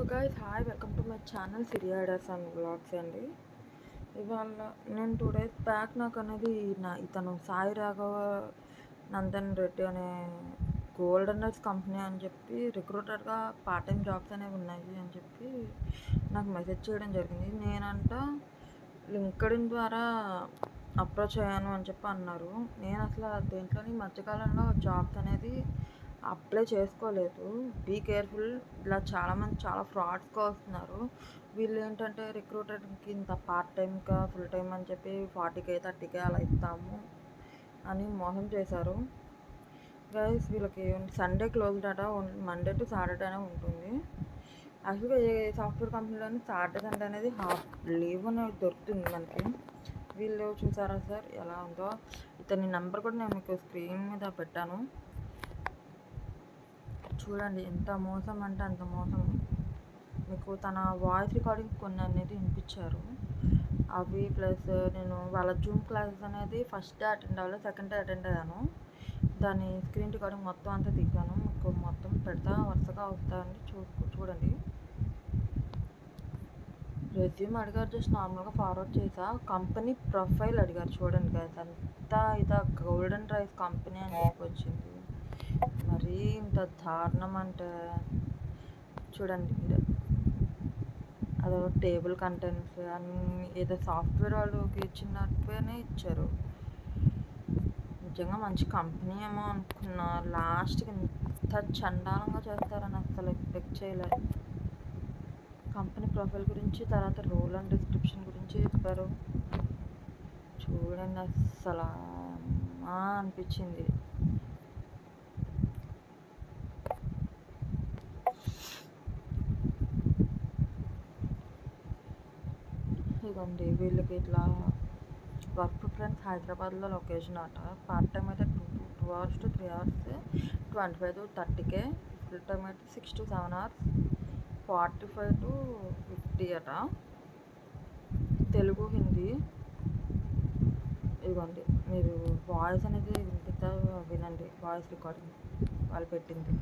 So guys hi welcome to my channel సిరియాడర్స్ and blogs అండి. ఇవాళ నేను టూ డేస్ బ్యాక్ నాకు అనేది నా ఇతను సాయి రాఘవ నందన్ రెడ్డి అనే గోల్డెన్ కంపెనీ అని చెప్పి రిక్రూటర్గా పార్ట్ టైం జాబ్స్ అనేవి ఉన్నాయి అని చెప్పి నాకు మెసేజ్ చేయడం జరిగింది. నేనంట లింక్డ్ఇన్ ద్వారా అప్రోచ్ అయ్యాను అని చెప్పి అన్నారు. నేను అసలు దేంట్లోని మధ్యకాలంలో జాబ్స్ అనేది అప్లై చేసుకోలేదు. Be careful. ఇలా చాలామంది చాలా ఫ్రాడ్స్గా వస్తున్నారు వీళ్ళు ఏంటంటే రిక్రూటర్కి ఇంత పార్ట్ టైంగా ఫుల్ టైం అని చెప్పి ఫార్టీకే థర్టీకే అలా ఇస్తాము అని మోసం చేశారు. గైస్ వీళ్ళకి సండే క్లోజ్ డేటా మండే టు సాటర్డేనే ఉంటుంది. యాక్చువల్గా ఏ సాఫ్ట్వేర్ కంపెనీలోనే సాటర్డే సండే అనేది హాఫ్ లీవ్ అనేది దొరుకుతుంది మనకి. వీళ్ళు చూసారా సార్? ఎలా ఉందో? ఇతని నెంబర్ కూడా నేను మీకు స్క్రీన్ మీద పెట్టాను. చూడండి ఎంత మోసం అంటే అంత మోసం మీకు తన వాయిస్ రికార్డింగ్ కొన్ని అనేది వినిపించారు. అవి ప్లస్ నేను వాళ్ళ జూమ్ క్లాసెస్ అనేది ఫస్ట్ డే అటెండ్ అవ్వలేదు సెకండ్ డే అటెండ్ అయ్యాను. దాని స్క్రీన్ రికార్డింగ్ మొత్తం అంతా దిగాను. మీకు మొత్తం పెడతా వరుసగా వస్తాయండి చూ చూడండి. రెజ్యూమ్ అడిగారు జస్ట్ నార్మల్గా ఫార్వర్డ్ చేసా. కంపెనీ ప్రొఫైల్ అడిగారు చూడండి గైస్ అంతా ఇదా గోల్డెన్ రైస్ కంపెనీ అని చెప్పి వచ్చింది. మరీ ఇంత దారుణం అంటే చూడండి మీరు. అదో టేబుల్ కంటెంట్స్ అన్ని ఏదో సాఫ్ట్వేర్ వాళ్ళకి ఇచ్చినట్టుగానే ఇచ్చారు. నిజంగా మంచి కంపెనీ ఏమో అనుకున్నా. లాస్ట్కి ఇంత చండాలంగా చేస్తారని అసలు ఎక్స్పెక్ట్ చేయలేదు కంపెనీ ప్రొఫైల్ గురించి తర్వాత రోల్ అండ్ డిస్క్రిప్షన్ గురించి చెప్పారు. చూడండి అసలు అనిపించింది. ఇదిగోండి వీళ్ళకి ఇట్లా వర్క్ ప్రిఫరెన్స్ హైదరాబాద్లో లొకేషన్ అట. పార్ట్ టైం అయితే two two hours to three hours. Twenty five to థర్టీకే. ఫుల్ టైం అయితే six to seven hours. Forty five to fifty అట. తెలుగు హిందీ. ఇదిగోండి మీరు వాయిస్ అనేది వినిపిస్తా వినండి. వాయిస్ రికార్డింగ్ వాళ్ళు పెట్టింది.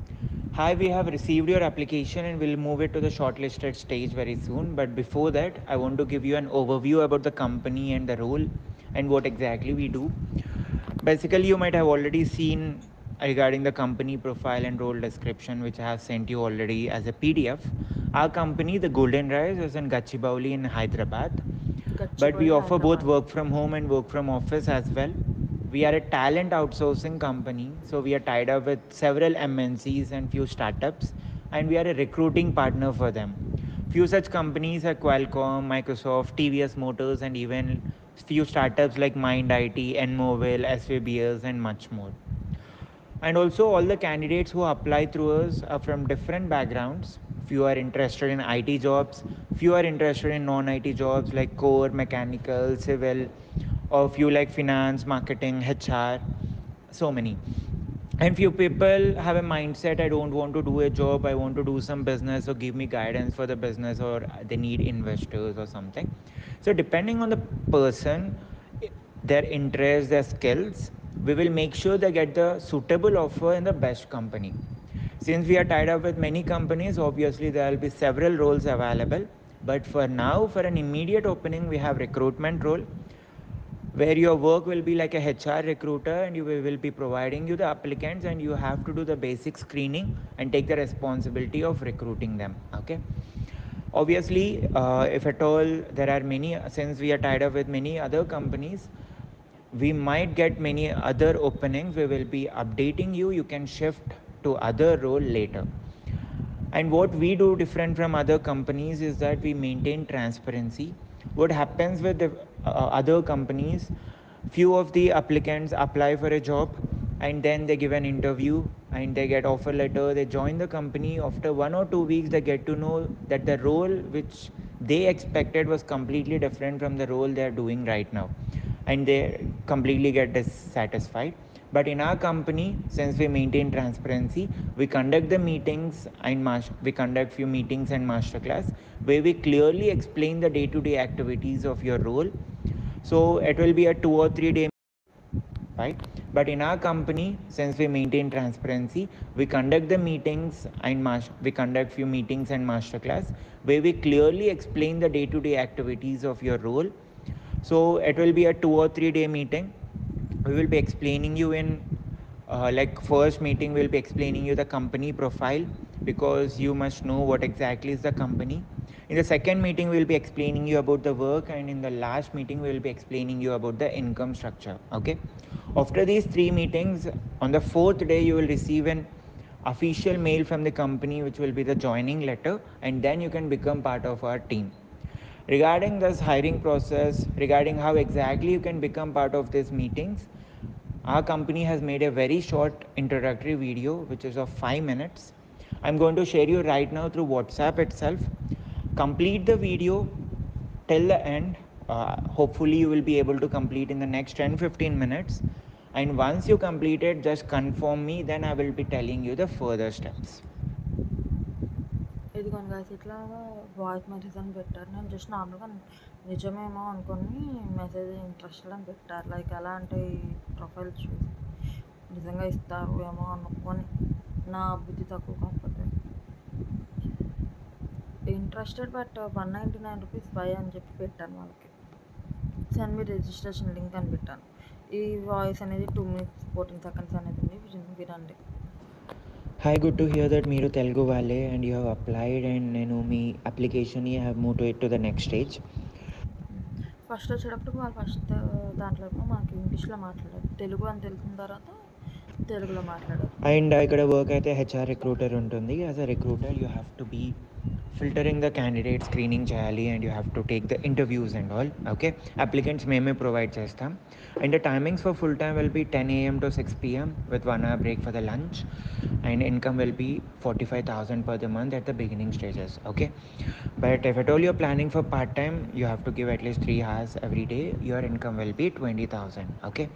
Hi, we have received your application and we'll move it to the shortlisted stage very soon. But before that, I want to give you an overview about the company and the role and what exactly we do. Basically, you might have already seen regarding the company profile and role description, which I have sent you already as a PDF. Our company, the Golden Rise, is in Gachibowli in Hyderabad. But we offer both work from home and work from office as well. We are a talent outsourcing company, so we are tied up with several MNCs and few startups, and we are a recruiting partner for them. Few such companies are Qualcomm, Microsoft, TVS Motors, and even few startups like Mind IT, Enmovil, SVBS, and much more. And also, all the candidates who apply through us are from different backgrounds. Few are interested in IT jobs, few are interested in non IT jobs like core, mechanical, civil, or few like finance, marketing, HR, so many. And few people have a mindset I don't want to do a job, I want to do some business or give me guidance for the business or they need investors or something. So, depending on the person, their interests, their skills, we will make sure they get the suitable offer in the best company. Since we are tied up with many companies, obviously there will be several roles available. But for now, for an immediate opening, we have recruitment role where your work will be like a HR recruiter and you will be providing you the applicants and you have to do the basic screening and take the responsibility of recruiting them. Okay. Obviously, uh, if at all there are many, since we are tied up with many other companies, we might get many other openings. We will be updating you. You can shift to other role later. And what we do different from other companies is that we maintain transparency. What happens with the uh, other companies, few of the applicants apply for a job and then they give an interview and they get offer letter they join the company. After one or two weeks they get to know that the role which they expected was completely different from the role they are doing right now. And they completely get dissatisfied but in our company since we maintain transparency we conduct the meetings and mas- we conduct few meetings and masterclass where we clearly explain the day to day activities of your role so it will be a two or three day right? But in our company, since we maintain transparency, we conduct the meetings and mas- we conduct few meetings and masterclass where we clearly explain the day-to-day activities of your role. So it will be a two or three day meeting. We will be explaining you in uh, like first meeting we'll be explaining you the company profile because you must know what exactly is the company. In the second meeting we'll be explaining you about the work and in the last meeting we'll be explaining you about the income structure okay? After these three meetings on the fourth day you will receive an official mail from the company which will be the joining letter and then you can become part of our team. Regarding this hiring process regarding how exactly you can become part of these meetings our company has made a very short introductory video which is of 5 minutes. I'm going to share you right now through whatsapp itself. Complete the video till the end. Uh, hopefully you will be able to complete in the next 10 15 minutes. And once you complete it just confirm me then i will be telling you the further steps ఇదిగోండి guys ఇట్లా voice message అని పెట్టారు. నేను just నార్మల్గా నిజమేమో అనుకొని message interested అని పెట్టారు. Like ఎలా అంటే ఈ ప్రొఫైల్ చూసి నిజంగా ఇస్తారు ఏమో అనుకొని నా బుద్ధి తక్కువ కాకపోతే. Interested but one ninety nine rupees bye అని చెప్పి పెట్టాను వాళ్ళకి. సెండ్ మీ రిజిస్ట్రేషన్ లింక్ అని పెట్టాను. ఈ వాయిస్ అనేది టూ మినిట్స్ ఫోర్టీన్ సెకండ్స్ అనేది ఉంది. వినండి. Hi good to hear that మీరు తెలుగు వాళ్ళే and you have applied and నేను మీ అప్లికేషన్ని have move to it to the next stage first వచ్చేటప్పుడు వాళ్ళు ఫస్ట్ దాంట్లో మనకి ఇంగ్లీష్లో మాట్లాడారు. తెలుగు అని తెలిసిన తర్వాత తెలుగులో మాట్లాడారు. అండ్ ఇక్కడ వర్క్ అయితే హెచ్ఆర్ రిక్రూటర్ ఉంటుంది. As a recruiter you have to be filtering the candidate screening చేయాలి and you have to take the interviews and all okay applicants మేమే ప్రొవైడ్ చేస్తాం and the timings for full time will be ten AM to six PM with one hour break for the lunch and income will be forty five thousand per the month at the beginning stages okay? But if at all you're planning for part time you have to give at least three hours every day. Your income will be 20000 okay?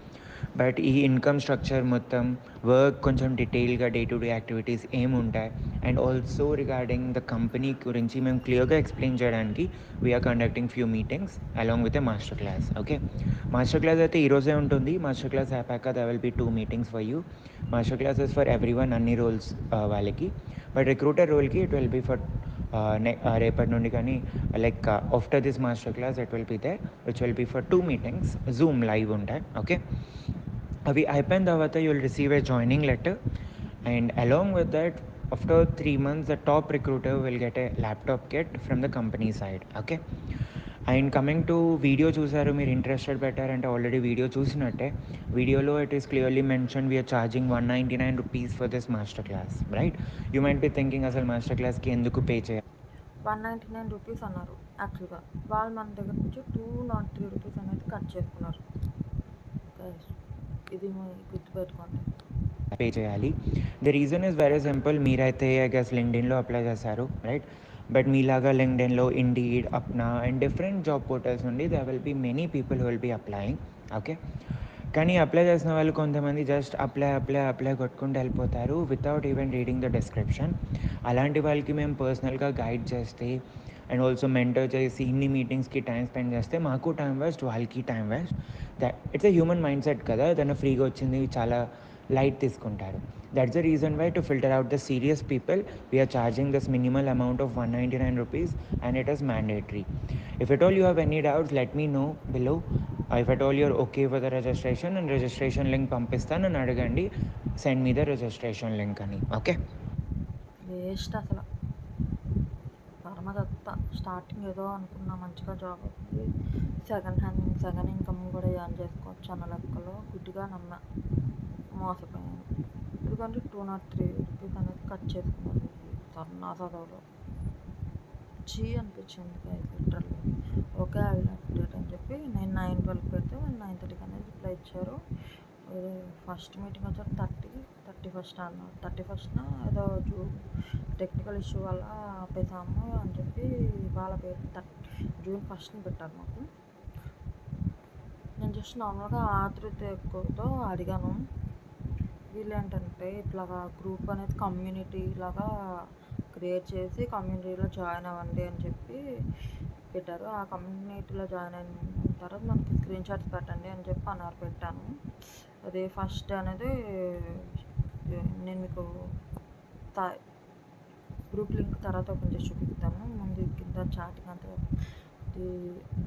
But ఈ income structure మొత్తం work కొంచెం డీటెయిల్గా day to day activities ఏముంటాయి and also regarding the company గురించి మేము క్లియర్గా explain చేయడానికి we're conducting few meetings along with a master class okay master class అయితే ఈరోజే ఉంటుంది. మాస్టర్ క్లాస్ అయిపోయాక there will be two meetings for you master classes for everyone అన్ని roles వాళ్ళకి. బట్ రిక్రూటర్ రోల్కి ఇట్ విల్ బీ ఫర్ రేపటి నుండి కానీ like after this master class it will be there which will be for two meetings Zoom live ఉంటాయి okay అవి అయిపోయిన తర్వాత you'll receive a joining letter and along with that after three months the top recruiter will get a laptop kit from the company side okay and coming to video చూసారు మీరు interested పెట్టారంటే already video చూసినట్టే వీడియోలో it is clearly mention we're charging one ninety nine rupees for this master class right you might be thinking అసలు master క్లాస్కి ఎందుకు pay చేయాలి? One ninety nine rupees అన్నారు యాక్చువల్గా వాళ్ళు మన దగ్గర నుంచి టూ నాట్ త్రీ రూపీస్ అనేది కట్ చేసుకున్నారు ఇది గుర్తుపెట్టుకోండి. పే చేయాలి. The reason is very simple మీరైతే ఐ గెస్ లింక్డ్ఇన్లో అప్లై చేశారు రైట్ బట్ మీలాగా లింక్డ్ఇన్లో Indeed Apna and different job portals నుండి they will be many people will be applying okay కానీ అప్లై చేసిన వాళ్ళు కొంతమంది జస్ట్ అప్లై అప్లై అప్లై కొట్టుకుంటూ వెళ్ళిపోతారు without even reading the description అలాంటి వాళ్ళకి మేము పర్సనల్గా గైడ్ చేస్తే అండ్ ఆల్సో మెంటర్ చేసి ఇన్ని మీటింగ్స్కి టైం స్పెండ్ చేస్తే మాకు టైం వేస్ట్ వాళ్ళకి time waste that it's a human mindset కదా ఏదైనా ఫ్రీగా వచ్చింది చాలా లైట్ తీసుకుంటారు. That's the reason why to filter out the serious people we're charging this minimal amount of one ninety nine rupees and it is mandatory if at all you have any doubts let me know below if at all you're okay for the registration and registration link పంపిస్తాను అని అడగండి. Send me the registration link అని okay waste అసలు. Starting ఏదో అనుకున్నా మంచిగా job అవుతుంది second hand second income కూడా ఎర్న్ చేసుకోవచ్చు అన్న లెక్కలో గుడ్డిగా నమ్మా మోసపోయాను. ఎందుకంటే టూ నాట్ త్రీ రూపీస్ అనేది కట్ చేసుకున్నాను సన్నా చదువులో. చీ అనిపించింది లిటరల్లీ ఓకే ఐ అప్డేట్ అని చెప్పి నేను నైన్ ట్వెల్వ్ పెడితే వాళ్ళు నైన్ థర్టీకి అనేది రిప్లై ఇచ్చారు. ఫస్ట్ మీటింగ్ వచ్చారు థర్టీ థర్టీ ఫస్ట్ అన్నారు థర్టీ ఫస్ట్న ఏదో జూ టెక్నికల్ ఇష్యూ వల్ల ఆపేసాము అని చెప్పి వాళ్ళ పేరు థర్టీ జూన్ ఫస్ట్ని పెట్టారు మాకు. నేను జస్ట్ నార్మల్గా ఆతృత ఎక్కువతో అడిగాను. వీళ్ళు ఏంటంటే ఇట్లాగా గ్రూప్ అనేది కమ్యూనిటీ లాగా క్రియేట్ చేసి కమ్యూనిటీలో జాయిన్ అవ్వండి అని చెప్పి పెట్టారు. ఆ కమ్యూనిటీలో జాయిన్ అయిన తర్వాత మనకి స్క్రీన్ షాట్స్ పెట్టండి అని చెప్పి అన్నారు పెట్టాను. అది ఫస్ట్ అనేది నేను మీకు తా గ్రూప్ లింక్ తర్వాత ఓపెన్ చేసి చూపిస్తాను. ముందు కింద చాటింగ్ అంతా.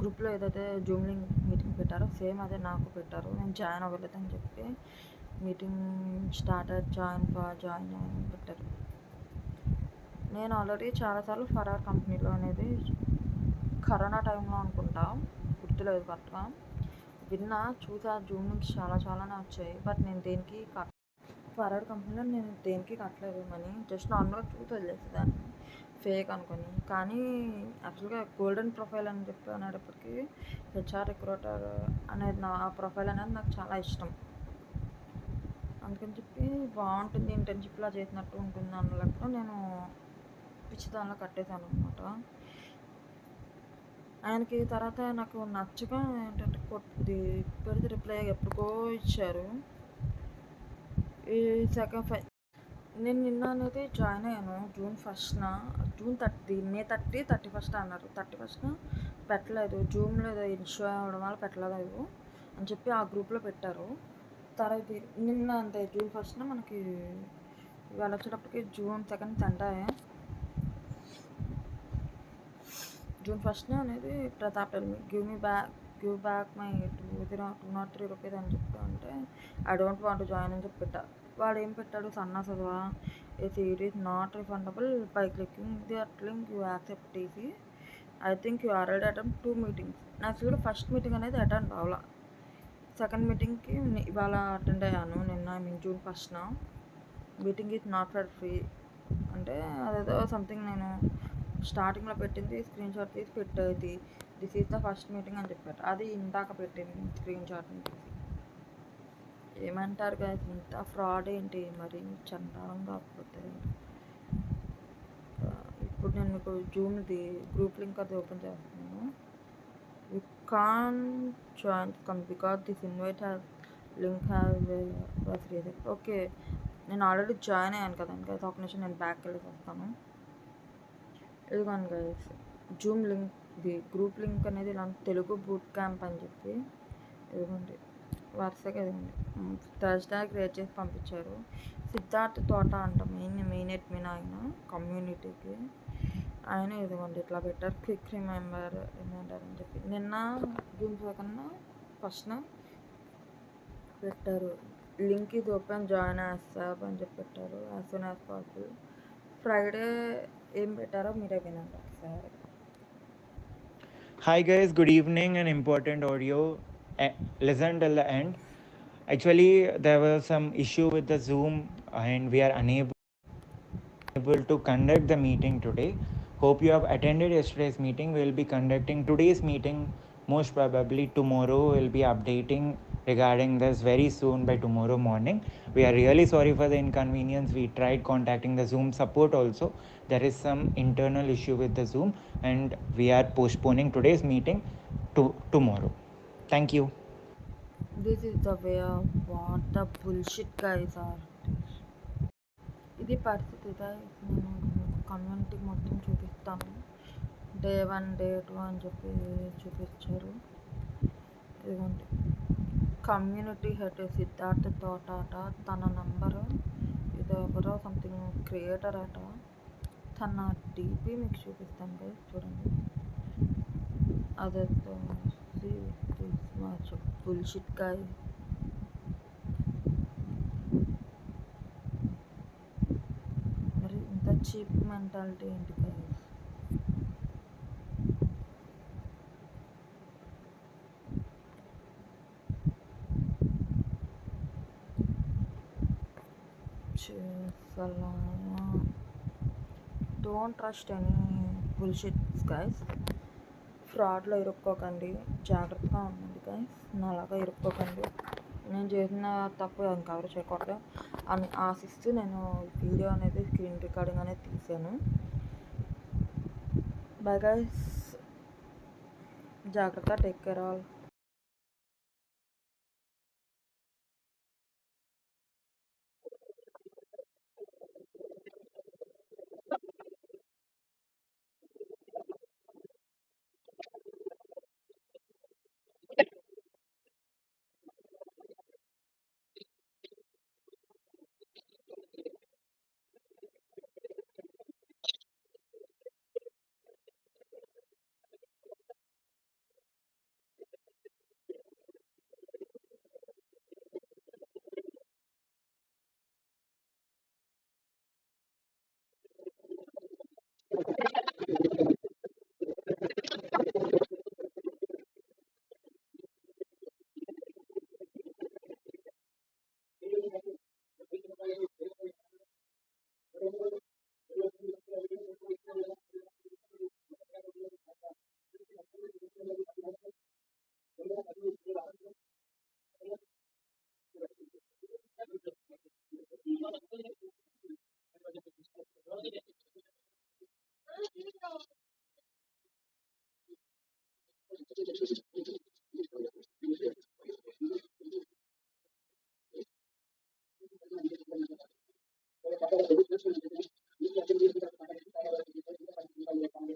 గ్రూప్లో ఏదైతే జూమ్ లింక్ మీటింగ్ పెట్టారో సేమ్ అదే నాకు పెట్టారు. నేను జాయిన్ అవ్వలేదని చెప్పి మీటింగ్ స్టార్టర్ జాయిన్ జాయిన్ అని పెట్టారు. నేను ఆల్రెడీ చాలాసార్లు ఫరార్ కంపెనీలో అనేది కరోనా టైంలో అనుకుంటా. గుర్తులేదు కరెక్ట్గా. విన్నా చూసా జూమ్ లింక్స్ చాలా చాలానే వచ్చాయి. బట్ నేను దేనికి కట్ కంపెనీలో నేను దేనికి కట్టలేదు మనీ. జస్ట్ నార్మల్గా చూసి వదిలేసేదాన్ని. ఫేక్ అనుకొని. కానీ యాక్చువల్గా గోల్డెన్ ప్రొఫైల్ అని చెప్పి అనేటప్పటికీ హెచ్ఆర్ రిక్రూటర్ అనేది నా ఆ ప్రొఫైల్ అనేది నాకు చాలా ఇష్టం. అందుకని చెప్పి బాగుంటుంది ఇంటర్న్షిప్లా చేసినట్టు ఉంటుంది అన్నట్టు నేను పిచ్చి దానిలో కట్టేశాను అనమాట ఆయనకి తర్వాత నాకు నచ్చక ఏంటంటే కొద్ది పెడితే రిప్లై ఎప్పుడుకో ఇచ్చారు. ఈ సెకండ్ ఫై నేను నిన్న అనేది జాయిన్ అయ్యాను June ఫస్ట్న June thirty May thirty thirty first అన్నారు. థర్టీ ఫస్ట్న పెట్టలేదు. జూమ్లో ఏదో ఇష్యూ అవ్వడం వల్ల పెట్టలేదు అని చెప్పి ఆ గ్రూప్లో పెట్టారు. తర్వాత నిన్న అంతే జూన్ ఫస్ట్న మనకి ఇవాళ వచ్చేటప్పటికి జూన్ సెకండ్ తండే జూన్ ఫస్ట్న అనేది Pratap give me back give back my two zero two nought three rupees అని చెప్తా అంటే ఐ డోంట్ వాంట్ జాయిన్ అని చెప్పి పెట్టా. వాడు ఏం పెట్టాడు? సన్నా చదువా? It it is not refundable by clicking the at link you accept EC I think you already attend two meetings నాకు కూడా ఫస్ట్ మీటింగ్ అనేది అటెండ్ అవ్వాల. సెకండ్ మీటింగ్కి ఇవాళ అటెండ్ అయ్యాను నిన్న I mean June ఫస్ట్న meeting is not for free అంటే అదేదో సంథింగ్ నేను స్టార్టింగ్లో పెట్టింది స్క్రీన్ షాట్ తీసి పెట్టేది. This is the first meeting అని చెప్పారు. అది ఇందాక పెట్టింది స్క్రీన్ షాట్ తీసి ఏమంటారు కదా ఇంత ఫ్రాడ్ ఏంటి? మరి చండాలం కాకపోతే. ఇప్పుడు నేను మీకు జూమ్ది గ్రూప్ లింక్ అది ఓపెన్ చేస్తున్నాను. You can join come because this invite have link have was reason okay నేను ఆల్రెడీ జాయిన్ అయ్యాను కదా. గైస్ ఒక నిమిషం నేను బ్యాక్ వెళ్ళి వస్తాను ఇదిగోండి గైస్ జూమ్ లింక్ ఇది గ్రూప్ లింక్ అనేది ఇలాంటి తెలుగు బూట్ క్యాంప్ అని చెప్పి ఇదిగోండి వరుసగా ఇదిగోండి. థర్స్డే క్రియేట్ చేసి పంపించారు. సిద్ధార్థ్ తోట అంట మెయిన్ మెయిన్ అడ్మిన్ ఆయన కమ్యూనిటీకి ఆయన ఇదిగోండి ఇట్లా పెట్టారు. క్విక్ రిమెంబర్ రిమైండర్ అని చెప్పి. నిన్న జూన్ కన్నా ఫస్ట్ పెట్టారు. లింక్ ఇది ఓపెన్ జాయిన్ యాప్ అని చెప్పి పెట్టారు. As soon as possible Friday ఏం పెట్టారో మీరే వినండి ఒకసారి. Hi guys, good evening. An important audio. Eh, Listen till the end. Actually, there was some issue with the Zoom, and we are unable able to conduct the meeting today. Hope you have attended yesterday's meeting. We'll be conducting today's meeting. Most probably tomorrow. We'll be updating regarding this very soon by tomorrow morning. We are really sorry for the inconvenience. We tried contacting the Zoom support also. There is some internal issue with the Zoom, and we are postponing today's meeting to tomorrow. Thank you. This is the way of what the bullshit guys are ఇది పరిస్థితి guys. నేను మీకు community మొత్తం చూపిస్తాను day one day two అని చెప్పి చూపించారు ఇదిగోండి కమ్యూనిటీ హెడ్ సిద్ధార్థ తోట అట. తన నంబరు ఇది ఎవరో సంథింగ్ క్రియేటర్ అట. తన డీపీ మీకు చూపిస్తాను కదా చూడండి. అదే బుల్షిట్ కాయ మరి ఇంత చీప్ మెంటాలిటీ ఏంటి don't trust any bullshits guys ఫ్రాడ్లో ఇరుక్కోకండి. జాగ్రత్తగా ఉండండి గైస్ నాలాగా ఇరుక్కోకండి. నేను చేసిన తప్పు ఇంకెవరు చేయకూడదు. అని ఆశిస్తూ నేను వీడియో అనేది స్క్రీన్ రికార్డింగ్ అనేది తీసాను బై గైస్ జాగ్రత్త take care all I'm going to go to the next one.